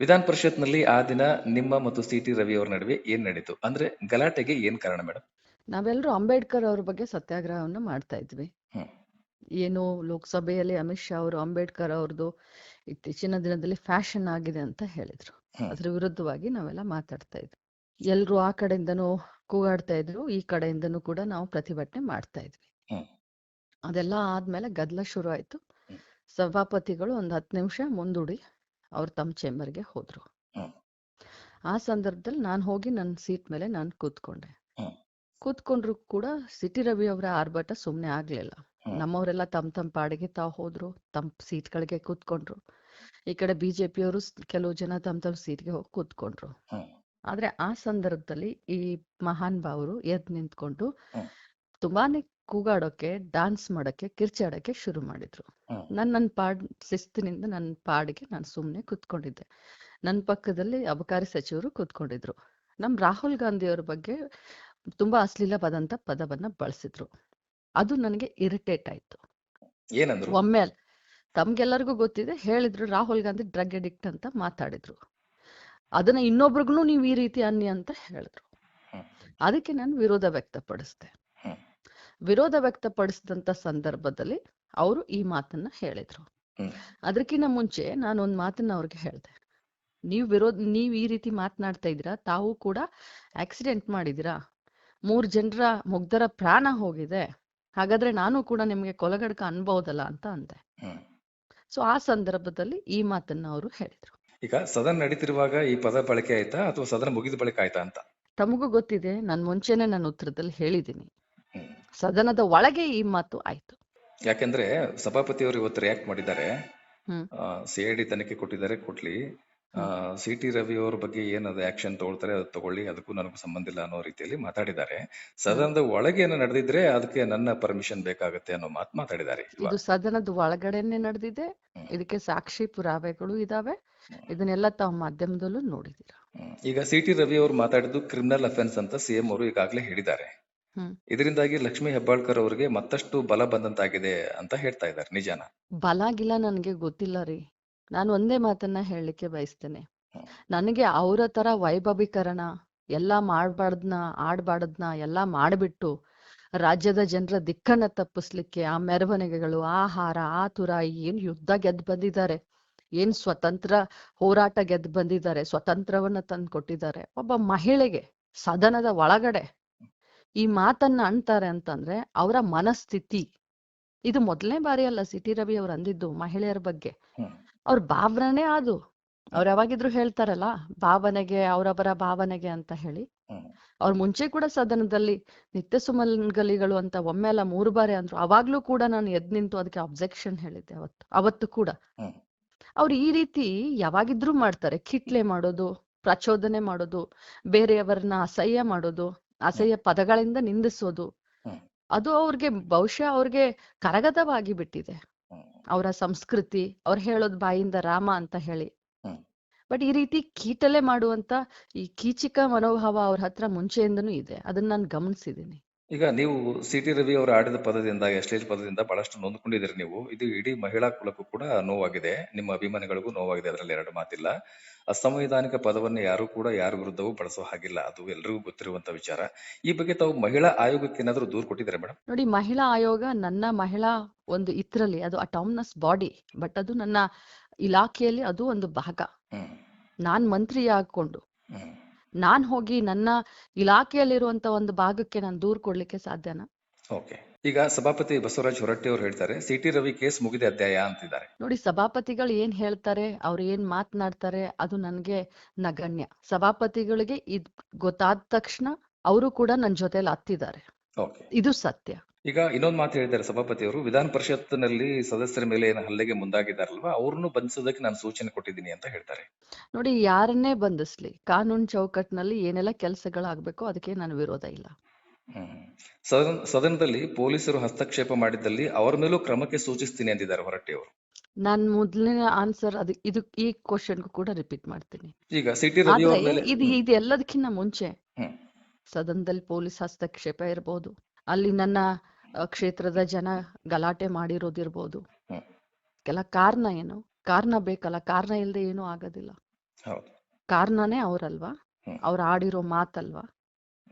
ವಿಧಾನ ಪರಿಷತ್ನಲ್ಲಿ ಆ ದಿನ ನಿಮ್ಮ ಮತ್ತು ಸಿ ಟಿ ರವಿ ಅವರ ನಡುವೆ ಏನ್ ನಡೀತು? ಅಂದ್ರೆ ಗಲಾಟೆಗೆ ಏನ್ ಕಾರಣ ಮೇಡಮ್ ನಾವೆಲ್ಲರೂ ಅಂಬೇಡ್ಕರ್ ಅವ್ರ ಬಗ್ಗೆ ಸತ್ಯಾಗ್ರಹವನ್ನ ಮಾಡ್ತಾ ಇದ್ವಿ. ಏನು ಲೋಕಸಭೆಯಲ್ಲಿ ಅಮಿತ್ ಶಾ ಅವರು ಅಂಬೇಡ್ಕರ್ ಅವ್ರದ್ದು ಇತ್ತೀಚಿನ ದಿನದಲ್ಲಿ ಫ್ಯಾಷನ್ ಆಗಿದೆ ಅಂತ ಹೇಳಿದ್ರು. ಅದ್ರ ವಿರುದ್ಧವಾಗಿ ನಾವೆಲ್ಲ ಮಾತಾಡ್ತಾ ಇದ್ವಿ. ಎಲ್ರು ಆ ಕಡೆಯಿಂದನೂ ಕೂಗಾಡ್ತಾ ಇದ್ರು ಈ ಕಡೆಯಿಂದನೂ ಕೂಡ ನಾವು ಪ್ರತಿಭಟನೆ ಮಾಡ್ತಾ ಇದ್ವಿ. ಅದೆಲ್ಲ ಆದ್ಮೇಲೆ ಗದ್ದಲ ಶುರು ಆಯ್ತು ಸಭಾಪತಿಗಳು ಒಂದ್ ಹತ್ತು ನಿಮಿಷ ಮುಂದೂಡಿ ಅವ್ರು ತಮ್ಮ ಚೇಂಬರ್ಗೆ ಹೋದ್ರು. ಆ ಸಂದರ್ಭದಲ್ಲಿ ನಾನು ಹೋಗಿ ನನ್ನ ಸೀಟ್ ಮೇಲೆ ನಾನು ಕೂತ್ಕೊಂಡೆ. ಕೂತ್ಕೊಂಡ್ರು ಕೂಡ ಸಿಟಿ ರವಿ ಅವರ ಆರ್ಭಟ ಸುಮ್ನೆ ಆಗ್ಲಿಲ್ಲ. ನಮ್ಮವರೆಲ್ಲ ತಮ್ಮ ತಮ್ಮ ಪಾಡಿಗೆ ತಾವು ಹೋದ್ರು ತಮ್ಮ ಸೀಟ್ಗಳಿಗೆ ಕೂತ್ಕೊಂಡ್ರು. ಈ ಕಡೆ ಬಿಜೆಪಿಯವರು ಕೆಲವು ಜನ ತಮ್ಮ ತಮ್ಮ ಸೀಟ್ಗೆ ಹೋಗಿ ಕೂತ್ಕೊಂಡ್ರು. ಆದ್ರೆ ಆ ಸಂದರ್ಭದಲ್ಲಿ ಈ ಮಹಾನ್ ಭಾವರು ಎದ್ ನಿಂತ್ಕೊಂಡು. ತುಂಬಾನೇ ಕೂಗಾಡೋಕೆ ಡಾನ್ಸ್ ಮಾಡೋಕೆ ಕಿರ್ಚಾಡೋಕೆ ಶುರು ಮಾಡಿದ್ರು. ನಾನ್ ನನ್ನ ಪಾಡ್ ಶಿಸ್ತಿನಿಂದ ನನ್ನ ಪಾಡಿಗೆ ನಾನು ಸುಮ್ನೆ ಕೂತ್ಕೊಂಡಿದ್ದೆ. ನನ್ನ ಪಕ್ಕದಲ್ಲಿ ಅಬಕಾರಿ ಸಚಿವರು ಕೂತ್ಕೊಂಡಿದ್ರು. ನಮ್ ರಾಹುಲ್ ಗಾಂಧಿ ಅವ್ರ ಬಗ್ಗೆ ತುಂಬಾ ಅಶ್ಲೀಲವಾದಂತ ಪದವನ್ನ ಬಳಸಿದ್ರು. ಅದು ನನಗೆ ಇರಿಟೇಟ್ ಆಯ್ತು. ಏನಂದ್ರು? ಒಮ್ಮೆ ತಮ್ಗೆಲ್ಲರಿಗೂ ಗೊತ್ತಿದೆ ಹೇಳಿದ್ರು ರಾಹುಲ್ ಗಾಂಧಿ ಡ್ರಗ್ ಅಡಿಕ್ಟ್ ಅಂತ ಮಾತಾಡಿದ್ರು. ಅದನ್ನ ಇನ್ನೊಬ್ರಿಗೂ ನೀವು ಈ ರೀತಿ ಅನ್ನಿ ಅಂತ ಹೇಳಿದ್ರು. ಅದಕ್ಕೆ ನಾನು ವಿರೋಧ ವ್ಯಕ್ತಪಡಿಸ್ದೆ. ವಿರೋಧ ವ್ಯಕ್ತಪಡಿಸಿದಂತ ಸಂದರ್ಭದಲ್ಲಿ ಅವರು ಈ ಮಾತನ್ನ ಹೇಳಿದ್ರು. ಅದಕ್ಕಿಂತ ಮುಂಚೆ ನಾನು ಒಂದ್ ಮಾತನ್ನ ಅವ್ರಿಗೆ ಹೇಳ್ದೆ ನೀವು ವಿರೋಧ ನೀವ್ ಈ ರೀತಿ ಮಾತನಾಡ್ತಾ ಇದ್ದೀರಾ ತಾವು ಕೂಡ ಆಕ್ಸಿಡೆಂಟ್ ಮಾಡಿದಿರಾ ಮೂರ್ ಜನರ ಮುಗ್ಧರ ಪ್ರಾಣ ಹೋಗಿದೆ ಹಾಗಾದ್ರೆ ನಾನು ಕೂಡ ನಿಮ್ಗೆ ಕೊಲಗಡಕ ಅನ್ಬಹುದಲ್ಲ ಅಂತ ಅಂದೆ. ಸೊ ಆ ಸಂದರ್ಭದಲ್ಲಿ ಈ ಮಾತನ್ನ ಅವರು ಹೇಳಿದ್ರು ಈಗ ಸದನ ನಡೀತಿರುವಾಗ ಈ ಪದ ಬಳಕೆ ಆಯ್ತಾ ಅಥವಾ ಸದನ ಮುಗಿದ ಬಳಿಕ ಆಯ್ತಾ ಅಂತ ತಮಗೂ ಗೊತ್ತಿದೆ ನಾನು ಮುಂಚೆನೆ ನನ್ನ ಉತ್ತರದಲ್ಲಿ ಹೇಳಿದ್ದೀನಿ. ಸದನದ ಒಳಗೆ ಈ ಮಾತು ಆಯ್ತು. ಯಾಕೆಂದ್ರೆ ಸಭಾಪತಿಯವರು ಇವತ್ತು ರಿಯಾಕ್ಟ್ ಮಾಡಿದ್ದಾರೆ. ಸಿಐಡಿ ತನಿಖೆ ಕೊಟ್ಟಿದ್ದಾರೆ ಕೊಟ್ಲಿ. ಸಿ ಟಿ ರವಿ ಅವ್ರ ಬಗ್ಗೆ ಏನದು ಆಕ್ಷನ್ ತಗೊಳ್ತಾರೆ ಅದು ತಗೊಳ್ಳಿ ಅದಕ್ಕೂ ನನಗೂ ಸಂಬಂಧ ಇಲ್ಲ ಅನ್ನೋ ರೀತಿಯಲ್ಲಿ ಮಾತಾಡಿದ್ದಾರೆ. ಸದನದ ಒಳಗೆ ಏನೋ ನಡೆದಿದ್ರೆ ಅದಕ್ಕೆ ನನ್ನ ಪರ್ಮಿಷನ್ ಬೇಕಾಗುತ್ತೆ ಅನ್ನೋ ಮಾತು ಮಾತಾಡಿದ್ದಾರೆ? ಇದು ಸದನದ ಒಳಗಡೆನೆ ನಡೆದಿದೆ. ಇದಕ್ಕೆ ಸಾಕ್ಷಿ ಪುರಾವೆಗಳು ಇದಾವೆ. ಇದನ್ನೆಲ್ಲ ತಾವು ಮಾಧ್ಯಮದಲ್ಲೂ ನೋಡಿದೀರ ಈಗ ಸಿ ಟಿ ರವಿ ಅವರು ಮಾತಾಡಿದ್ದು ಕ್ರಿಮಿನಲ್ ಅಫೆನ್ಸ್ ಅಂತ ಸಿಎಂ ಅವರು ಈಗಾಗಲೇ ಹೇಳಿದ್ದಾರೆ. ಇದರಿಂದಾಗಿ ಲಕ್ಷ್ಮೀ ಹೆಬ್ಬಾಳ್ಕರ್ ಅವರಿಗೆ ಮತ್ತಷ್ಟು ಬಲ ಬಂದಂತಾಗಿದೆ ಅಂತ ಹೇಳ್ತಾ ಇದ್ದಾರೆ ನಿಜಾನ? ಬಲ ಗಿಲ ನನ್ಗೆ ಗೊತ್ತಿಲ್ಲ ರೀ. ನಾನು ಒಂದೇ ಮಾತನ್ನ ಹೇಳಲಿಕ್ಕೆ ಬಯಸ್ತೇನೆ. ನನಗೆ ಅವರ ತರ ವೈಭವೀಕರಣ ಎಲ್ಲ ಮಾಡ್ಬಾರ್ದ್ನ ಆಡ್ಬಾರ್ದ್ನ ಎಲ್ಲ ಮಾಡ್ಬಿಟ್ಟು ರಾಜ್ಯದ ಜನರ ದಿಕ್ಕನ್ನ ತಪ್ಪಿಸ್ಲಿಕ್ಕೆ ಆ ಮೆರವಣಿಗೆಗಳು ಆಹಾರ ಆತುರ ಏನ್ ಯುದ್ಧ ಗೆದ್ದು ಬಂದಿದ್ದಾರೆ ಏನ್ ಸ್ವತಂತ್ರ ಹೋರಾಟ ಗೆದ್ದು ಬಂದಿದ್ದಾರೆ ಸ್ವತಂತ್ರವನ್ನ ತಂದು ಕೊಟ್ಟಿದ್ದಾರೆ ಒಬ್ಬ ಮಹಿಳೆಗೆ ಸದನದ ಒಳಗಡೆ ಈ ಮಾತನ್ನ ಅಂತಾರೆ ಅಂತಂದ್ರೆ ಅವರ ಮನಸ್ಥಿತಿ. ಇದು ಮೊದಲನೇ ಬಾರಿ ಅಲ್ಲ ಸಿಟಿ ರವಿ ಅವ್ರು ಅಂದಿದ್ದು ಮಹಿಳೆಯರ ಬಗ್ಗೆ. ಅವ್ರ ಭಾವನೆ ಅದು. ಅವ್ರು ಯಾವಾಗಿದ್ರು ಹೇಳ್ತಾರಲ್ಲ ಭಾವನೆಗೆ ಅವರವರ ಭಾವನೆಗೆ ಅಂತ ಹೇಳಿ. ಅವ್ರ ಮುಂಚೆ ಕೂಡ ಸದನದಲ್ಲಿ ನಿತ್ಯ ಸುಮಂಗಲಿಗಳು ಅಂತ ಒಮ್ಮೆ ಅಲ್ಲ ಮೂರು ಬಾರಿ ಅಂದ್ರು. ಅವಾಗ್ಲೂ ಕೂಡ ನಾನು ಎದ್ ನಿಂತು ಅದಕ್ಕೆ ಅಬ್ಜೆಕ್ಷನ್ ಹೇಳಿದ್ದೆ ಅವತ್ತು ಅವತ್ತು ಕೂಡ. ಅವ್ರು ಈ ರೀತಿ ಯಾವಾಗಿದ್ರು ಮಾಡ್ತಾರೆ. ಕಿಟ್ಲೆ ಮಾಡೋದು ಪ್ರಚೋದನೆ ಮಾಡೋದು ಬೇರೆಯವರನ್ನ ಅಸಹ್ಯ ಮಾಡೋದು. ಅಸಹ್ಯ ಪದಗಳಿಂದ ನಿಂದಿಸೋದು. ಅದು ಅವ್ರಿಗೆ ಬಹುಶಃ ಅವ್ರಿಗೆ ಕರಗತವಾಗಿ ಬಿಟ್ಟಿದೆ. ಅವರ ಸಂಸ್ಕೃತಿ ಅವ್ರು ಹೇಳೋದ್ ಬಾಯಿಂದ ರಾಮ ಅಂತ ಹೇಳಿ. ಬಟ್ ಈ ರೀತಿ ಕೀಟಲೆ ಮಾಡುವಂತ ಈ ಕೀಚಿಕ ಮನೋಭಾವ ಅವ್ರ ಹತ್ರ ಮುಂಚೆಯಿಂದನೂ ಇದೆ. ಅದನ್ನ ನಾನು ಗಮನಿಸಿದ್ದೀನಿ ಈಗ ನೀವು ಸಿ ಟಿ ರವಿ ಅವರು ಆಡಿದ ಪದದಿಂದ ಎಸ್ಟೇಜ್ ಪದದಿಂದ ಬಹಳಷ್ಟು ನೊಂದ್ಕೊಂಡಿದ್ದೀರಿ ನೀವು. ಇದು ಇಡೀ ಮಹಿಳಾ ಕುಲಕ್ಕೂ ಕೂಡ ನೋವಾಗಿದೆ. ನಿಮ್ಮ ಅಭಿಮಾನಿಗಳಿಗೂ ನೋವಾಗಿದೆ ಅದರಲ್ಲಿ ಎರಡು ಮಾತಿಲ್ಲ. ಅಸಂವಿಧಾನಿಕ ಪದವನ್ನು ಯಾರು ಕೂಡ ಯಾರ ವಿರುದ್ಧವೂ ಬಳಸೋ ಹಾಗಿಲ್ಲ. ಅದು ಎಲ್ರಿಗೂ ಗೊತ್ತಿರುವಂತ ವಿಚಾರ. ಈ ಬಗ್ಗೆ ತಾವು ಮಹಿಳಾ ಆಯೋಗಕ್ಕೆ ಏನಾದರೂ ದೂರು ಕೊಟ್ಟಿದ್ದಾರೆ ಮೇಡಮ್ ನೋಡಿ ಮಹಿಳಾ ಆಯೋಗ ನನ್ನ ಮಹಿಳಾ ಒಂದು ಇದ್ರಲ್ಲಿ ಅದು ಅಟಾಮ್ನಸ್ ಬಾಡಿ ಬಟ್ ಅದು ನನ್ನ ಇಲಾಖೆಯಲ್ಲಿ ಅದು ಒಂದು ಭಾಗ. ನಾನ್ ಮಂತ್ರಿ ಆಗ್ಕೊಂಡು ನಾನ್ ಹೋಗಿ ನನ್ನ ಇಲಾಖೆಯಲ್ಲಿರುವಂತ ಒಂದು ಭಾಗಕ್ಕೆ ನಾನು ದೂರ್ ಕೊಡ್ಲಿಕ್ಕೆ ಸಾಧ್ಯನಾ? ಓಕೆ ಈಗ ಸಭಾಪತಿ ಬಸವರಾಜ್ ಹೊರಟ್ಟಿ ಅವರು ಹೇಳ್ತಾರೆ ಸಿ ಟಿ ರವಿ ಕೇಸ್ ಮುಗಿದ ಅಧ್ಯಾಯ ಅಂತಿದ್ದಾರೆ. ನೋಡಿ ಸಭಾಪತಿಗಳು ಏನ್ ಹೇಳ್ತಾರೆ ಅವ್ರು ಏನ್ ಮಾತನಾಡ್ತಾರೆ ಅದು ನನ್ಗೆ ನಗಣ್ಯ. ಸಭಾಪತಿಗಳಿಗೆ ಇದ್ ಗೊತ್ತಾದ ತಕ್ಷಣ ಅವರು ಕೂಡ ನನ್ ಜೊತೆಲಿ ಹತ್ತಿದ್ದಾರೆ. ಇದು ಸತ್ಯ. ಈಗ ಇನ್ನೊಂದು ಮಾತು ಹೇಳಿದ್ದಾರೆ ಸಭಾಪತಿ ಅವರು ವಿಧಾನ ಪರಿಷತ್ನಲ್ಲಿ ಸದಸ್ಯರ ಮೇಲೆ ಏನು ಹಲ್ಲೆಗೆ ಮುಂದಾಗಿದ್ದಾರಲ್ವಾ ಅವ್ರನ್ನು ಬಂಧಿಸೋದಕ್ಕೆ ನಾನು ಸೂಚನೆ ಕೊಟ್ಟಿದ್ದೀನಿ ಅಂತ ಹೇಳ್ತಾರೆ. ನೋಡಿ ಯಾರನ್ನೇ ಬಂಧಿಸ್ಲಿ ಕಾನೂನು ಚೌಕಟ್ಟಿನಲ್ಲಿ ಏನೆಲ್ಲ ಕೆಲಸಗಳಾಗಬೇಕು ಅದಕ್ಕೆ ನಾನು ವಿರೋಧ ಇಲ್ಲ. ಸದನ ಸದನದಲ್ಲಿ ಪೊಲೀಸರು ಹಸ್ತಕ್ಷೇಪ ಮಾಡಿದ್ದಲ್ಲಿ ಅವರ ಮೇಲೂ ಕ್ರಮಕ್ಕೆ ಸೂಚಿಸ್ತೀನಿ ಅಂದಿದ್ದಾರೆ ಹೊರಟ್ಟಿ ಅವರು ನಾನು ಮೊದಲನೇ ಆನ್ಸರ್ ಅದು ಇದು ಈ ಕ್ವಶನ್ಗೂ ಕೂಡ ರಿಪೀಟ್ ಮಾಡ್ತೀನಿ. ಈಗ ಸಿಟಿ ರವಿ ಇದು ಇದೆಲ್ಲದಕ್ಕಿಂತ ಇದು ಎಲ್ಲದಕ್ಕಿಂತ ಮುಂಚೆ. ಸದನದಲ್ಲಿ ಪೊಲೀಸ್ ಹಸ್ತಕ್ಷೇಪ ಇರ್ಬೋದು. ಅಲ್ಲಿ ನನ್ನ ಕ್ಷೇತ್ರದ ಜನ ಗಲಾಟೆ ಮಾಡಿರೋದಿರ್ಬೋದು. ಕೆಲ ಕಾರಣ ಏನು? ಕಾರಣ ಬೇಕಲ್ಲ? ಕಾರಣ ಇಲ್ಲದೆ ಏನೂ ಆಗೋದಿಲ್ಲ. ಕಾರಣನೇ ಅವರಲ್ವಾ? ಅವ್ರ ಆಡಿರೋ ಮಾತಲ್ವಾ?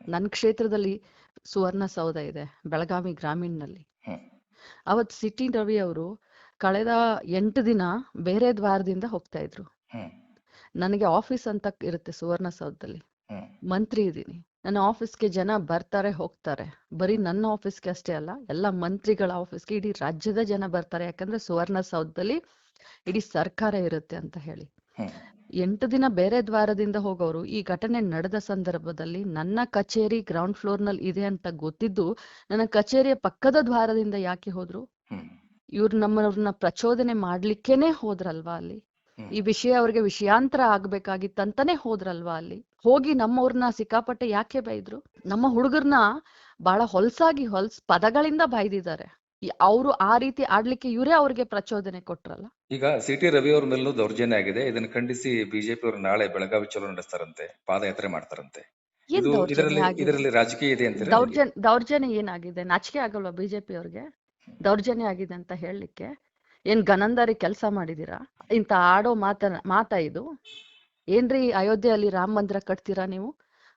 ನನ್ನ ಕ್ಷೇತ್ರದಲ್ಲಿ ಸುವರ್ಣ ಸೌಧ ಇದೆ ಬೆಳಗಾವಿ ಗ್ರಾಮೀಣನಲ್ಲಿ. ಅವತ್ ಸಿಟಿ ರವಿ ಅವರು ಕಳೆದ ಎಂಟು ದಿನ ಬೇರೆ ದ್ವಾರದಿಂದ ಹೋಗ್ತಾ ಇದ್ರು. ನನಗೆ ಆಫೀಸ್ ಅಂತ ಇರುತ್ತೆ ಸುವರ್ಣ ಸೌಧದಲ್ಲಿ. ಮಂತ್ರಿ ಇದ್ದೀನಿ ನನ್ನ ಆಫೀಸ್ಗೆ ಜನ ಬರ್ತಾರೆ ಹೋಗ್ತಾರೆ. ಬರೀ ನನ್ನ ಆಫೀಸ್ಗೆ ಅಷ್ಟೇ ಅಲ್ಲ ಎಲ್ಲ ಮಂತ್ರಿಗಳ ಆಫೀಸ್ಗೆ ಇಡೀ ರಾಜ್ಯದ ಜನ ಬರ್ತಾರೆ. ಯಾಕಂದ್ರೆ ಸುವರ್ಣ ಸೌಧದಲ್ಲಿ ಇಡೀ ಸರ್ಕಾರ ಇರುತ್ತೆ ಅಂತ ಹೇಳಿ. ಎಂಟು ದಿನ ಬೇರೆ ದ್ವಾರದಿಂದ ಹೋಗೋರು ಈ ಘಟನೆ ನಡೆದ ಸಂದರ್ಭದಲ್ಲಿ ನನ್ನ ಕಚೇರಿ ಗ್ರೌಂಡ್ ಫ್ಲೋರ್ನಲ್ಲಿ ಇದೆ ಅಂತ ಗೊತ್ತಿದ್ದು ನನ್ನ ಕಚೇರಿಯ ಪಕ್ಕದ ದ್ವಾರದಿಂದ ಯಾಕೆ ಹೋದ್ರು? ಇವ್ರು ನಮ್ಮವ್ರನ್ನ ಪ್ರಚೋದನೆ ಮಾಡ್ಲಿಕ್ಕೆನೆ ಹೋದ್ರಲ್ವಾ ಅಲ್ಲಿ. ಈ ವಿಷಯ ಅವ್ರಿಗೆ ವಿಷಯಾಂತರ ಆಗ್ಬೇಕಾಗಿತ್ತಂತಾನೆ ಹೋದ್ರಲ್ವಾ ಅಲ್ಲಿ? ಹೋಗಿ ನಮ್ಮವ್ರನ್ನ ಸಿಕ್ಕಾಪಟ್ಟೆ ಯಾಕೆ ಬೈದ್ರು? ನಮ್ಮ ಹುಡುಗರ್ನ ಬಹಳ ಹೊಲ್ಸಾಗಿ ಹೊಲ್ಸ್ ಪದಗಳಿಂದ ಬೈದಿದ್ದಾರೆ. ಅವರು ಆ ರೀತಿ ಆಡ್ಲಿಕ್ಕೆ ಇವರೇ ಅವ್ರಿಗೆ ಪ್ರಚೋದನೆ ಕೊಟ್ರಲ್ಲ? ಈಗ ಸಿ ಟಿ ರವಿ ಅವ್ರ ಮೇಲೂ ದೌರ್ಜನ್ಯ ಆಗಿದೆ. ಇದನ್ನ ಖಂಡಿಸಿ ಬಿಜೆಪಿ ಅವರು ನಾಳೆ ಬೆಳಗಾವಿ ಚಲೋ ನಡೆಸ್ತಾರಂತೆ ಪಾದಯಾತ್ರೆ ಮಾಡ್ತಾರಂತೆ. ಇದರಲ್ಲಿ ರಾಜಕೀಯ ಇದೆ ಅಂತ ದೌರ್ಜನ್ಯ ದೌರ್ಜನ್ಯ ಏನಾಗಿದೆ? ನಾಚಿಕೆ ಆಗಲ್ವಾ ಬಿಜೆಪಿ ಅವ್ರಿಗೆ? ದೌರ್ಜನ್ಯ ಆಗಿದೆ ಅಂತ ಹೇಳಲಿಕ್ಕೆ? ಏನ್ ಗನಂದಾರಿ ಕೆಲಸ ಮಾಡಿದೀರಾ? ಇಂತ ಆಡೋ ಮಾತ, ಮಾತಾ ಇದು? ಏನ್ರಿ ಅಯೋಧ್ಯೆಯಲ್ಲಿ ರಾಮ ಮಂದಿರ ಕಟ್ತೀರಾ ನೀವು?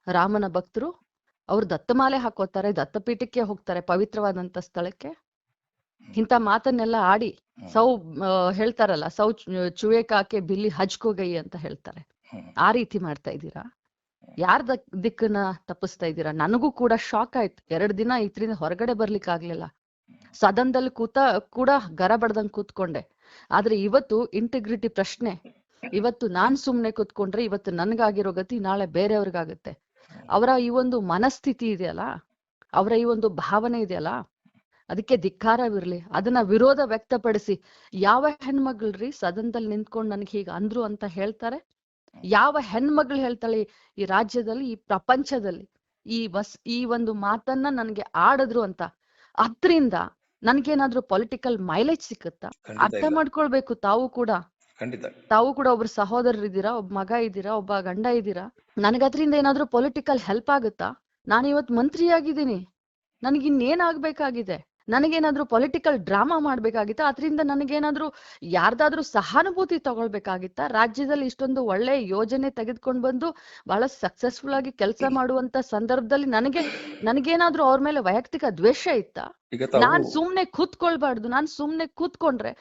ರಾಮನ ಭಕ್ತರು? ಅವ್ರು ದತ್ತಮಾಲೆ ಹಾಕೋತಾರೆ, ದತ್ತಪೀಠಕ್ಕೆ ಹೋಗ್ತಾರೆ ಪವಿತ್ರವಾದಂತ ಸ್ಥಳಕ್ಕೆ? ಇಂತ ಮಾತನ್ನೆಲ್ಲ ಆಡಿ ಸೌ ಹೇಳ್ತಾರಲ್ಲ, ಸೌ ಚುವೇಕಾಕೆ ಚುವೆ ಕಾಕೆ ಬಿಲ್ಲಿ ಹಜ್ಕೋಗೈ ಅಂತ ಹೇಳ್ತಾರೆ. ಆ ರೀತಿ ಮಾಡ್ತಾ ಇದ್ದೀರಾ? ಯಾರ ದಿಕ್ಕನ್ನ ತಪ್ಪಿಸ್ತಾ ಇದ್ದೀರಾ? ನನಗೂ ಕೂಡ ಶಾಕ್ ಆಯ್ತು. ಎರಡ್ ದಿನ ಇದ್ರಿಂದ ಹೊರಗಡೆ ಬರ್ಲಿಕ್ಕೆ ಆಗ್ಲಿಲ್ಲ ಸದನದಲ್ಲಿ ಕೂತ ಕೂಡ ಗರ ಬಡ್ದಂಗ್ ಕೂತ್ಕೊಂಡೆ. ಆದ್ರೆ ಇವತ್ತು ಇಂಟಿಗ್ರಿಟಿ ಪ್ರಶ್ನೆ. ಇವತ್ತು ನಾನ್ ಸುಮ್ನೆ ಕೂತ್ಕೊಂಡ್ರೆ ಇವತ್ತು ನನ್ಗಾಗಿರೋ ಗತಿ ನಾಳೆ ಬೇರೆಯವ್ರಿಗಾಗುತ್ತೆ. ಅವರ ಈ ಒಂದು ಮನಸ್ಥಿತಿ ಇದೆಯಲ್ಲ, ಅವರ ಈ ಒಂದು ಭಾವನೆ ಇದೆಯಲ್ಲ, ಅದಕ್ಕೆ ಧಿಕ್ಕಾರವಿರ್ಲಿ. ಅದನ್ನ ವಿರೋಧ ವ್ಯಕ್ತಪಡಿಸಿ, ಯಾವ ಹೆಣ್ಮಗಳ್ರಿ ಸದನದಲ್ಲಿ ನಿಂತ್ಕೊಂಡು ನನ್ಗೆ ಹೀಗ ಅಂದ್ರು ಅಂತ ಹೇಳ್ತಾರೆ? ಯಾವ ಹೆಣ್ಮಗಳು ಹೇಳ್ತಾಳೆ ಈ ರಾಜ್ಯದಲ್ಲಿ, ಈ ಪ್ರಪಂಚದಲ್ಲಿ? ಈ ವಸ್, ಈ ಒಂದು ಮಾತನ್ನ ನನಗೆ ಆಡದ್ರು ಅಂತ. ಅದ್ರಿಂದ ನನ್ಗೇನಾದ್ರೂ ಪೊಲಿಟಿಕಲ್ ಮೈಲೇಜ್ ಸಿಕ್ಕುತ್ತಾ? ಅರ್ಥ ಮಾಡ್ಕೊಳ್ಬೇಕು ತಾವು ಕೂಡ. ತಾವು ಕೂಡ ಒಬ್ರು ಸಹೋದರರಿದ್ದೀರಾ ಒಬ್ಬ ಮಗ ಇದ್ದೀರಾ ಒಬ್ಬ ಗಂಡ ಇದ್ದೀರಾ? ನನಗೆ ಅದರಿಂದ ಏನಾದ್ರೂ ಪೊಲಿಟಿಕಲ್ ಹೆಲ್ಪ್ ಆಗುತ್ತಾ? ನಾನು ಇವತ್ತು ಮಂತ್ರಿ ಆಗಿದ್ದೀನಿ ನನ್ಗಿನ್ನೇನ್ ಇನ್ನೇನಾಗ್ಬೇಕಾಗಿದೆ ನನಗೇನಾದ್ರೂ ಪೊಲಿಟಿಕಲ್ ಡ್ರಾಮಾ ಮಾಡ್ಬೇಕಾಗಿತ್ತಾ? ಅದರಿಂದ ನನಗೇನಾದ್ರೂ ಯಾರ್ದಾದ್ರೂ ಸಹಾನುಭೂತಿ ತಗೊಳ್ಬೇಕಾಗಿತ್ತಾ? ರಾಜ್ಯದಲ್ಲಿ ಇಷ್ಟೊಂದು ಒಳ್ಳೆ ಯೋಜನೆ ತೆಗೆದುಕೊಂಡು ಬಂದು ಬಹಳ ಸಕ್ಸಸ್ಫುಲ್ ಆಗಿ ಕೆಲಸ ಮಾಡುವಂತ ಸಂದರ್ಭದಲ್ಲಿ ನನಗೆ ನನಗೇನಾದ್ರೂ ಅವ್ರ ಮೇಲೆ ವೈಯಕ್ತಿಕ ದ್ವೇಷ ಇತ್ತಾ? ನಾನ್ ಸುಮ್ನೆ ಕೂತ್ಕೊಳ್ಬಾರ್ದು. ನಾನ್ ಸುಮ್ನೆ ಕೂತ್ಕೊಂಡ್ರೆ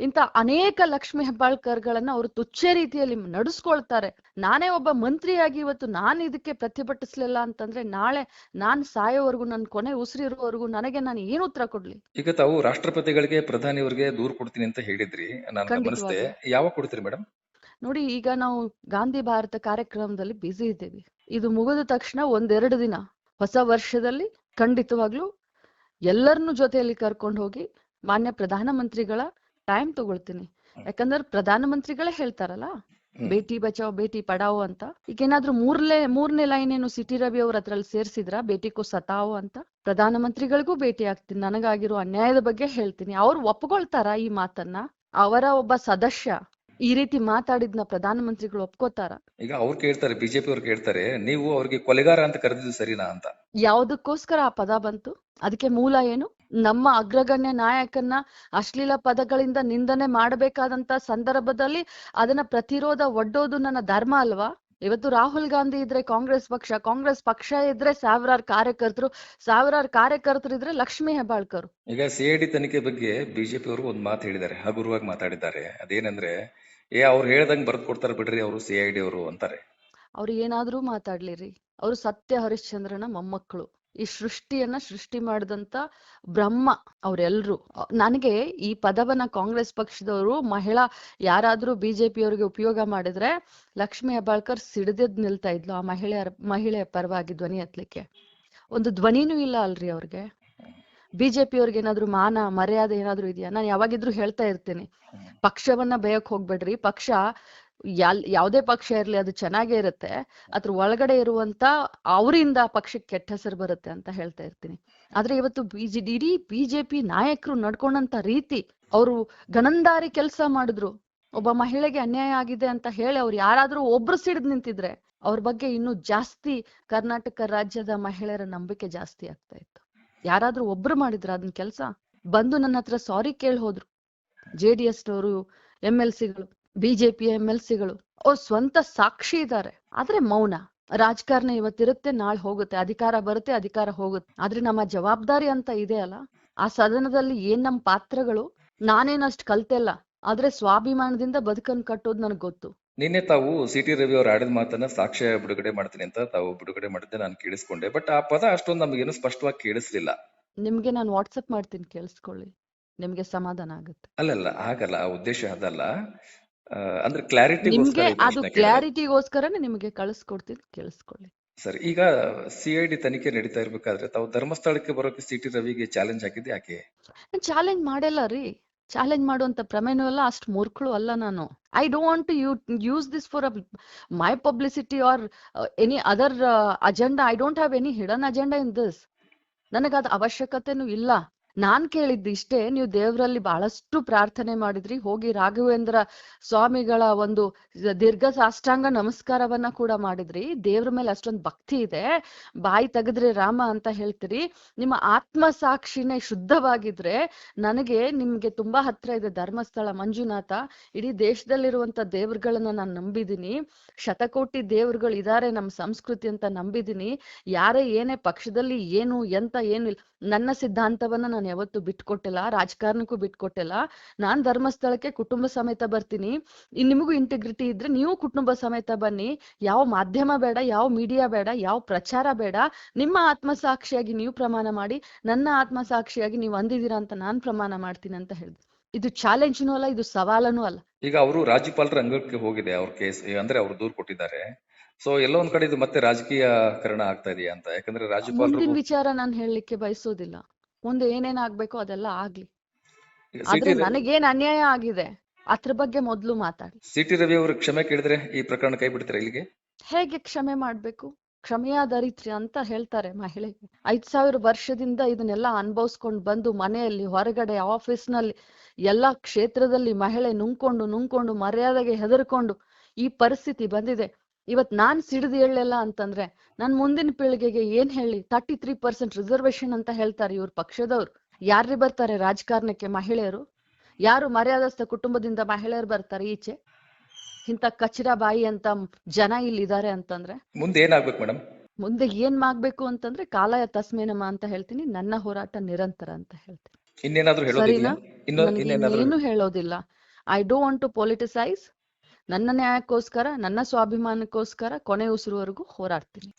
ಇಂತ ಅನೇಕ ಲಕ್ಷ್ಮಿ ಹೆಬ್ಬಾಳ್ಕರ್ಗಳನ್ನ ಅವರು ತುಚ್ಛ ರೀತಿಯಲ್ಲಿ ನಡೆಸ್ಕೊಳ್ತಾರೆ. ನಾನೇ ಒಬ್ಬ ಮಂತ್ರಿಯಾಗಿ ಇವತ್ತು ನಾನ್ ಇದಕ್ಕೆ ಪ್ರತಿಭಟಿಸ್ಲಿಲ್ಲ ಅಂತಂದ್ರೆ ನಾಳೆ ನಾನ್ ಸಾಯೋವರೆಗೂ ನನ್ ಕೊನೆ ಉಸಿರಿರೋವರೆಗೂ ನನಗೆ ನಾನು ಏನು ಉತ್ತರ ಕೊಡ್ಲಿ? ಈಗ ತಾವು ರಾಷ್ಟ್ರಪತಿಗಳಿಗೆ ಪ್ರಧಾನಿಯವರಿಗೆ ದೂರು ಕೊಡ್ತೀನಿ ಅಂತ ಹೇಳಿದ್ರಿ. ಯಾವಾಗ ಕೊಡ್ತೀರಿ ಮೇಡಮ್ ನೋಡಿ ಈಗ ನಾವು ಗಾಂಧಿ ಭಾರತ ಕಾರ್ಯಕ್ರಮದಲ್ಲಿ ಬ್ಯುಸಿ ಇದ್ದೇವೆ. ಇದು ಮುಗಿದ ತಕ್ಷಣ ಒಂದೆರಡು ದಿನ ಹೊಸ ವರ್ಷದಲ್ಲಿ ಖಂಡಿತವಾಗ್ಲೂ ಎಲ್ಲರನ್ನು ಜೊತೆಯಲ್ಲಿ ಕರ್ಕೊಂಡು ಹೋಗಿ ಮಾನ್ಯ ಪ್ರಧಾನಮಂತ್ರಿಗಳ ಟೈಮ್ ತಗೊಳ್ತೀನಿ. ಯಾಕಂದ್ರೆ ಪ್ರಧಾನಮಂತ್ರಿಗಳೇ ಹೇಳ್ತಾರಲ್ಲ ಹ್ಮ್. ಬೇಟಿ ಬಚಾವ್ ಬೇಟಿ ಪಡಾವೋ ಅಂತ. ಈಗ ಏನಾದ್ರೂ ಮೂರ್ಲೆ ಮೂರನೇ ಲೈನ್ ಏನು ಸಿಟಿ ರವಿ ಅವ್ರ ಅದ್ರಲ್ಲಿ ಸೇರ್ಸಿದ್ರ? ಬೇಟಿ ಕೊ ಸತಾವೋ ಅಂತ. ಪ್ರಧಾನಮಂತ್ರಿಗಳಿಗೂ ಭೇಟಿ ಆಗ್ತೀನಿ. ನನಗಾಗಿರೋ ಅನ್ಯಾಯದ ಬಗ್ಗೆ ಹೇಳ್ತೀನಿ. ಅವ್ರು ಒಪ್ಕೊಳ್ತಾರ ಈ ಮಾತನ್ನ? ಅವರ ಒಬ್ಬ ಸದಸ್ಯ ಈ ರೀತಿ ಮಾತಾಡಿದ್ನ ಪ್ರಧಾನಮಂತ್ರಿಗಳು ಒಪ್ಕೋತಾರ? ಈಗ ಅವ್ರು ಕೇಳ್ತಾರೆ ಬಿಜೆಪಿ ಅವ್ರು ಕೇಳ್ತಾರೆ ನೀವು ಅವ್ರಿಗೆ ಕೊಲೆಗಾರ ಅಂತ ಕರೆದಿದ್ದು ಸರಿನಾ ಅಂತ. ಯಾವುದಕ್ಕೋಸ್ಕರ ಆ ಪದ ಬಂತು? ಅದಕ್ಕೆ ಮೂಲ ಏನು? ನಮ್ಮ ಅಗ್ರಗಣ್ಯ ನಾಯಕನ್ನ ಅಶ್ಲೀಲ ಪದಗಳಿಂದ ನಿಂದನೆ ಮಾಡಬೇಕಾದಂತ ಸಂದರ್ಭದಲ್ಲಿ ಅದನ್ನ ಪ್ರತಿರೋಧ ಒಡ್ಡೋದು ನನ್ನ ಧರ್ಮ ಅಲ್ವಾ? ಇವತ್ತು ರಾಹುಲ್ ಗಾಂಧಿ ಇದ್ರೆ ಕಾಂಗ್ರೆಸ್ ಪಕ್ಷ ಕಾಂಗ್ರೆಸ್ ಪಕ್ಷ ಇದ್ರೆ ಸಾವಿರಾರು ಕಾರ್ಯಕರ್ತರು ಸಾವಿರಾರು ಕಾರ್ಯಕರ್ತರು ಇದ್ರೆ ಲಕ್ಷ್ಮೀ ಹೆಬ್ಬಾಳ್ಕರ್. ಈಗ ಸಿಐಡಿ ತನಿಖೆ ಬಗ್ಗೆ ಬಿಜೆಪಿ ಅವರು ಒಂದು ಮಾತು ಹೇಳಿದ್ದಾರೆ ಹಗುರವಾಗಿ ಮಾತಾಡಿದ್ದಾರೆ. ಅದೇನಂದ್ರೆ ಏ ಅವ್ರು ಹೇಳ್ದಂಗ್ ಬರ್ದ್ ಕೊಡ್ತಾರೆ ಬಿಡ್ರಿ ಅವರು ಸಿ ಐ ಡಿ ಅವರು ಅಂತಾರೆ. ಅವ್ರು ಏನಾದ್ರೂ ಮಾತಾಡ್ಲಿರಿ. ಅವರು ಸತ್ಯ ಹರಿಶ್ಚಂದ್ರನ ಮೊಮ್ಮಕ್ಕಳು. ಈ ಸೃಷ್ಟಿಯನ್ನ ಸೃಷ್ಟಿ ಮಾಡಿದಂತ ಬ್ರಹ್ಮ ಅವ್ರೆಲ್ರು. ನನಗೆ ಈ ಪದವನ್ನ ಕಾಂಗ್ರೆಸ್ ಪಕ್ಷದವರು ಮಹಿಳಾ ಯಾರಾದ್ರೂ ಬಿಜೆಪಿಯವ್ರಿಗೆ ಉಪಯೋಗ ಮಾಡಿದ್ರೆ ಲಕ್ಷ್ಮಿ ಹೆಬ್ಬಾಳ್ಕರ್ ಸಿಡಿದೆದ್ ನಿಲ್ತಾ ಇದ್ಲು ಆ ಮಹಿಳೆಯರ ಮಹಿಳೆಯ ಪರವಾಗಿ ಧ್ವನಿ ಎತ್ತಲಿಕ್ಕೆ. ಒಂದು ಧ್ವನಿನೂ ಇಲ್ಲ ಅಲ್ರಿ ಅವ್ರಿಗೆ. ಬಿಜೆಪಿ ಅವ್ರಿಗೆ ಏನಾದ್ರು ಮಾನ ಮರ್ಯಾದೆ ಏನಾದ್ರು ಇದೆಯಾ? ನಾನು ಯಾವಾಗಿದ್ರು ಹೇಳ್ತಾ ಇರ್ತೀನಿ. ಪಕ್ಷವನ್ನ ಬೇಯಕ್ ಹೋಗ್ಬೇಡ್ರಿ. ಪಕ್ಷ ಯಾಲ್, ಯಾವ್ದೇ ಪಕ್ಷ ಇರ್ಲಿ ಅದು ಚೆನ್ನಾಗೇ ಇರುತ್ತೆ, ಅದ್ರ ಒಳಗಡೆ ಇರುವಂತ ಅವರಿಂದ ಪಕ್ಷಕ್ಕೆ ಕೆಟ್ಟ ಹೆಸರು ಬರುತ್ತೆ ಅಂತ ಹೇಳ್ತಾ ಇರ್ತೀನಿ. ಆದ್ರೆ ಇವತ್ತು ಬಿಜೆ, ಇಡೀ ಬಿಜೆಪಿ ನಾಯಕರು ನಡ್ಕೊಂಡಂತ ರೀತಿ ಅವರು ಗಣಂದಾರಿ ಕೆಲಸ ಮಾಡಿದ್ರು. ಒಬ್ಬ ಮಹಿಳೆಗೆ ಅನ್ಯಾಯ ಆಗಿದೆ ಅಂತ ಹೇಳಿ ಅವ್ರು ಯಾರಾದ್ರೂ ಒಬ್ರು ಸಿಡಿದ್ ನಿಂತಿದ್ರೆ ಅವ್ರ ಬಗ್ಗೆ ಇನ್ನೂ ಜಾಸ್ತಿ ಕರ್ನಾಟಕ ರಾಜ್ಯದ ಮಹಿಳೆಯರ ನಂಬಿಕೆ ಜಾಸ್ತಿ ಆಗ್ತಾ ಇತ್ತು. ಯಾರಾದ್ರೂ ಒಬ್ರು ಮಾಡಿದ್ರ ಅದನ್ನ ಕೆಲಸ ಬಂದು ನನ್ನ ಹತ್ರ ಸಾರಿ ಕೇಳಿ ಹೋದ್ರು. ಜೆ ಡಿ ಎಸ್ ನವರು ಎಂ ಎಲ್ ಸಿಗಳು. ಬಿಜೆಪಿ ಎಂ ಎಲ್ ಸಿಗಳು. ಅವ್ರ ಸ್ವಂತ ಸಾಕ್ಷಿ ಇದ್ದಾರೆ ಆದ್ರೆ ಮೌನ. ರಾಜಕಾರಣ ಇವತ್ತಿರುತ್ತೆ ನಾಳೆ ಹೋಗುತ್ತೆ. ಅಧಿಕಾರ ಬರುತ್ತೆ ಅಧಿಕಾರ ಹೋಗುತ್ತೆ. ಆದ್ರೆ ನಮ್ಮ ಜವಾಬ್ದಾರಿ ಅಂತ ಇದೆ ಅಲ್ಲ? ಆ ಸದನದಲ್ಲಿ ಏನ್ ನಮ್ ಪಾತ್ರಗಳು? ನಾನೇನಷ್ಟು ಕಲ್ತೆಲ್ಲ ಆದ್ರೆ ಸ್ವಾಭಿಮಾನದಿಂದ ಬದುಕನ್ ಕಟ್ಟೋದು ನನಗೆ ಗೊತ್ತು. ನಿನ್ನೆ ತಾವು ಸಿ ಟಿ ರವಿ ಅವ್ರ ಆಡಿದ ಮಾತನ್ನ ಸಾಕ್ಷ್ಯ ಬಿಡುಗಡೆ ಮಾಡ್ತೀನಿ ಅಂತ ತಾವು ಬಿಡುಗಡೆ ಮಾಡಿದ್ದೆ ನಾನು ಕೇಳಿಸ್ಕೊಂಡೆ. ಬಟ್ ಆ ಪದ ಅಷ್ಟೊಂದು ನಮಗೇನು ಸ್ಪಷ್ಟವಾಗಿ ಕೇಳಿಸ್ಲಿಲ್ಲ. ನಿಮ್ಗೆ ನಾನು ವಾಟ್ಸಪ್ ಮಾಡ್ತೀನಿ ಕೇಳಿಸ್ಕೊಳ್ಳಿ. ನಿಮ್ಗೆ ಸಮಾಧಾನ ಆಗುತ್ತೆ. ಅಲ್ಲಲ್ಲ ಆಗಲ್ಲ. ಆ ಉದ್ದೇಶ ಅದಲ್ಲ. ಅಂದ್ರೆ ಕ್ಲಾರಿಟಿ ನಿಮ್ಗೆ ಅದು ಕ್ಲಾರಿಟಿಗೋಸ್ಕರನೇ ನಿಮ್ಗೆ ಕಳಿಸ್ಕೊಡ್ತೀನಿ ಕೇಳಿಸ್ಕೊಳ್ಳಿ. ಸರಿ ಈಗ ಸಿ ಐ ಡಿ ತನಿಖೆ ನಡೀತಾ ಇರ್ಬೇಕಾದ್ರೆ ತಾವು ಧರ್ಮಸ್ಥಳಕ್ಕೆ ಬರೋಕೆ ರವಿಗೆ ಚಾಲೆಂಜ್ ಹಾಕಿದ್ದೆ ಯಾಕೆ? ಚಾಲೆಂಜ್ ಮಾಡಿಲ್ಲ ರೀ. ಚಾಲೆಂಜ್ ಮಾಡುವಂತ ಪ್ರಮೇಯನೂ ಅಲ್ಲ ಅಷ್ಟು ಮೂರ್ಖಳು ಅಲ್ಲ ನಾನು. I don't to you use this for my publicity or any other agenda I don't have any hidden agenda in this ಅದ್ ಅವಶ್ಯಕತೆನೂ ಇಲ್ಲ. ನಾನ್ ಕೇಳಿದ್ದು ಇಷ್ಟೇ, ನೀವು ದೇವರಲ್ಲಿ ಬಹಳಷ್ಟು ಪ್ರಾರ್ಥನೆ ಮಾಡಿದ್ರಿ. ಹೋಗಿ ರಾಘವೇಂದ್ರ ಸ್ವಾಮಿಗಳ ಒಂದು ದೀರ್ಘ ಸಾಷ್ಟಾಂಗ ನಮಸ್ಕಾರವನ್ನ ಕೂಡ ಮಾಡಿದ್ರಿ. ದೇವ್ರ ಮೇಲೆ ಅಷ್ಟೊಂದು ಭಕ್ತಿ ಇದೆ. ಬಾಯಿ ತೆಗೆದ್ರೆ ರಾಮ ಅಂತ ಹೇಳ್ತೀರಿ. ನಿಮ್ಮ ಆತ್ಮ ಸಾಕ್ಷಿನೇ ಶುದ್ಧವಾಗಿದ್ರೆ ನನಗೆ ನಿಮ್ಗೆ ತುಂಬಾ ಹತ್ರ ಇದೆ ಧರ್ಮಸ್ಥಳ, ಮಂಜುನಾಥ. ಇಡೀ ದೇಶದಲ್ಲಿರುವಂತ ದೇವ್ರಗಳನ್ನ ನಾನು ನಂಬಿದೀನಿ. ಶತಕೋಟಿ ದೇವ್ರುಗಳು ಇದಾರೆ ನಮ್ಮ ಸಂಸ್ಕೃತಿ ಅಂತ ನಂಬಿದೀನಿ. ಯಾರೇ ಏನೇ ಪಕ್ಷದಲ್ಲಿ ಏನು, ಎಂತ, ಏನು ನನ್ನ ಸಿದ್ಧಾಂತವನ್ನ ನಾನು ಯಾವತ್ತೂ ಬಿಟ್ಕೊಟ್ಟಿಲ್ಲ ರಾಜಕಾರಣಕ್ಕೂ ಬಿಟ್ಕೊಟ್ಟಿಲ್ಲ. ನಾನ್ ಧರ್ಮಸ್ಥಳಕ್ಕೆ ಕುಟುಂಬ ಸಮೇತ ಬರ್ತೀನಿ. ಇನ್ ನಿಮಗೂ ಇಂಟಿಗ್ರಿಟಿ ಇದ್ರೆ ನೀವು ಕುಟುಂಬ ಸಮೇತ ಬನ್ನಿ. ಯಾವ ಮಾಧ್ಯಮ ಬೇಡ ಯಾವ ಮೀಡಿಯಾ ಬೇಡ ಯಾವ ಪ್ರಚಾರ ಬೇಡ. ನಿಮ್ಮ ಆತ್ಮಸಾಕ್ಷಿಯಾಗಿ ನೀವು ಪ್ರಮಾಣ ಮಾಡಿ ನನ್ನ ಆತ್ಮಸಾಕ್ಷಿಯಾಗಿ ನೀವು ಅಂದಿದ್ದೀರಾ ಅಂತ ನಾನ್ ಪ್ರಮಾಣ ಮಾಡ್ತೀನಿ ಅಂತ ಹೇಳಿದೆ. ಇದು ಚಾಲೆಂಜ್ನೂ ಅಲ್ಲ ಇದು ಸವಾಲನೂ ಅಲ್ಲ. ಈಗ ಅವರು ರಾಜ್ಯಪಾಲರ ಅಂಗಕ್ಕೆ ಹೋಗಿದೆ ಅವ್ರ ಕೇಸ್ ಅಂದ್ರೆ ಅವರು ದೂರು ಕೊಟ್ಟಿದ್ದಾರೆ. ಸೊ ಎಲ್ಲೋ ಒಂದ್ ಕಡೆ ಇದು ಮತ್ತೆ ರಾಜಕೀಯಕರಣ ಆಗ್ತಾ ಇದೆಯಾ ಅಂತ? ಯಾಕಂದ್ರೆ ರಾಜ್ಯಪಾಲರು ಮುಂದಿನ ವಿಚಾರ ನಾನು ಹೇಳಲಿಕ್ಕೆ ಬಯಸೋದಿಲ್ಲ. ಮುಂದೆ ಏನೇನ್ ಆಗ್ಬೇಕೋ ಅದೆಲ್ಲ ಆಗ್ಲಿ. ಆದ್ರೆ ನನಗೇನ್ ಅನ್ಯಾಯ ಆಗಿದೆ? ಅದ್ರ ಬಗ್ಗೆ ಮೊದ್ಲು ಮಾತಾಡಿ. ಸಿ ಟಿ ರವಿ ಅವರು ಕ್ಷಮೆ ಕೇಳಿದ್ರೆ ಈ ಪ್ರಕರಣ ಕೈ ಬಿಡ್ತಾರೆ ಇಲ್ಲಿಗೆ? ಹೇಗೆ ಕ್ಷಮೆ ಮಾಡ್ಬೇಕು? ಕ್ಷಮೆಯ ರೀತಿ ಅಂತ ಹೇಳ್ತಾರೆ ಮಹಿಳೆಗೆ. ಐದ್ ಸಾವಿರ ವರ್ಷದಿಂದ ಇದನ್ನೆಲ್ಲ ಅನುಭವಿಸ್ಕೊಂಡ್ ಬಂದು ಮನೆಯಲ್ಲಿ ಹೊರಗಡೆ ಆಫೀಸ್ನಲ್ಲಿ ಎಲ್ಲಾ ಕ್ಷೇತ್ರದಲ್ಲಿ ಮಹಿಳೆ ನುಂಗ್ಕೊಂಡು ನುಂಗ್ಕೊಂಡು ಮರ್ಯಾದೆಗೆ ಹೆದರ್ಕೊಂಡು ಈ ಪರಿಸ್ಥಿತಿ ಬಂದಿದೆ. ಇವತ್ ನಾನ್ ಸಿಡಿದು ಹೇಳಲ್ಲ ಅಂತಂದ್ರೆ ನಾನ್ ಮುಂದಿನ ಪೀಳಿಗೆಗೆ ಏನ್ ಹೇಳಿ ತರ್ಟಿ ತ್ರೀ ಪರ್ಸೆಂಟ್ ರಿಸರ್ವೇಶನ್ ಅಂತ ಹೇಳ್ತಾರೆ ಇವ್ರ ಪಕ್ಷದವ್ರು. ಯಾರ್ರಿ ಬರ್ತಾರೆ ರಾಜಕಾರಣಕ್ಕೆ ಮಹಿಳೆಯರು? ಯಾರು ಮರ್ಯಾದಸ್ಥ ಕುಟುಂಬದಿಂದ ಮಹಿಳೆಯರು ಬರ್ತಾರೆ ಈಚೆ? ಇಂತ ಕಚರ ಬಾಯಿ ಅಂತ ಜನ ಇಲ್ಲಿದ್ದಾರೆ ಅಂತಂದ್ರೆ? ಮುಂದೆ ಏನಾಗ್ಬೇಕು ಮೇಡಮ್ ಮುಂದೆ ಏನ್ ಮಾಡ್ಬೇಕು ಅಂತಂದ್ರೆ ಕಾಲಯ ತಸ್ಮೇನಮ್ಮ ಅಂತ ಹೇಳ್ತೀನಿ ನನ್ನ ಹೋರಾಟ ನಿರಂತರ ಅಂತ ಹೇಳ್ತೀನಿ. ಇನ್ನೇನಾದ್ರೂ ಹೇಳೋದಿಲ್ಲ. I don't want to politicise ನನ್ನ ನ್ಯಾಯಕ್ಕೋಸ್ಕರ ನನ್ನ ಸ್ವಾಭಿಮಾನಕ್ಕೋಸ್ಕರ ಕೊನೆ ಉಸಿರುವರೆಗೂ ಹೋರಾಡ್ತೀನಿ.